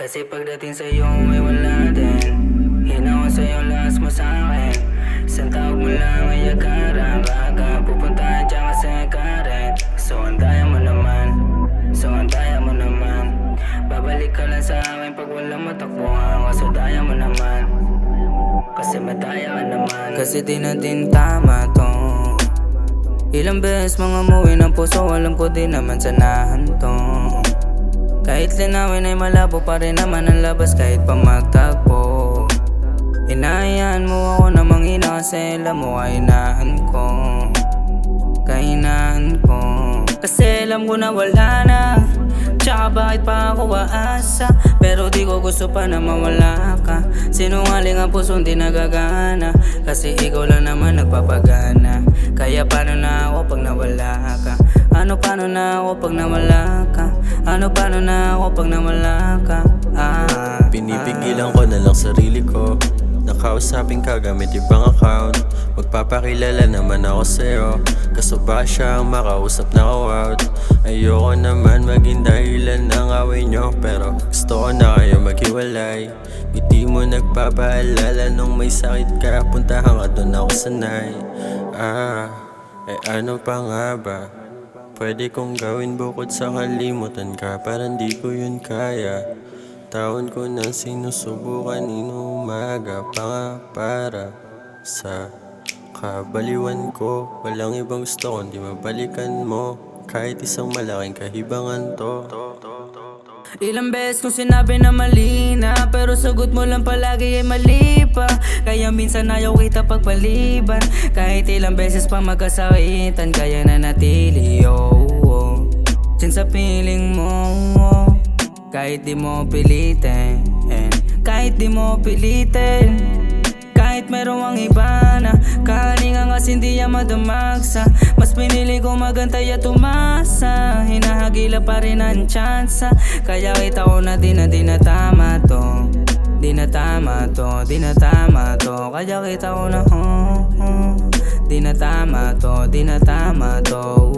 Kasi pagdating sa'yo may wala din. Hinawa sa'yo last mo sa'kin Isang tawag mo lang ay agaran Baga pupuntahan dyan kasi Karen So andaya mo naman. So andaya mo naman. Babalik ka lang sa akin pag walang matakbuhan. Kaso daya mo naman. Kasi madaya ka naman. Kasi di na din tama to. Ilang beses mga muwi ng puso Alam ko di naman sanahan to Kahit linawin ay malabo pa rin naman ang labas Kahit pa magtagpo. Inahayaan mo ako na manghina Kasi alam mo kahinaan ko. Kahinaan ko. Kasi alam ko na wala na. Tsaka bakit pa ako aasa? Pero di ko gusto pa na mawala ka. Sinungaling ang pusong di nagagana. Kasi ikaw lang naman nagpapagana. Kaya paano na ako pag nawala ka? Ano paano na ako pag nawala ka Ano paano na ako pag nawala ka? Ah, Pinipigilan ko na lang sarili ko. Nakausapin ka gamit ibang account. Magpapakilala naman ako sa'yo. Kaso ba siya ang makausap na ako out? Ayoko naman maging dahilan ng away nyo Pero gusto ko na kayo maghiwalay. Hindi mo nagpapaalala nung may sakit ka Puntahan ka doon ako sanay. Ah, eh ano pa nga ba? Pwede kong gawin bukod sa kalimutan ka Parang di ko yun kaya. Taon ko nang sinusubukan inumaga pa para sa kabaliwan ko. Walang ibang gusto kundi mabalikan mo Kahit isang malaking kahibangan to. Ilang beses kong sinabi na mali na sagot mo lang palagi ay mali pa. Kaya minsan ayaw kita pagpaliban Kahit ilang beses pa magkasakitan Kaya na natili, oh, oh. Diyan sa piling mo, oh. Kahit di mo pilitin Kahit di mo pilitin. Kahit meron ang iba na Kahalingan kasi hindi yan madamagsa Mas pinili ko magantay at umasa. Hinahagila pa rin ang tsansa. Kaya kita ko na di na di na tama to Di na tama to, di na tama to Kaya kita ko na oh, oh. Di na tama to, di na tama to.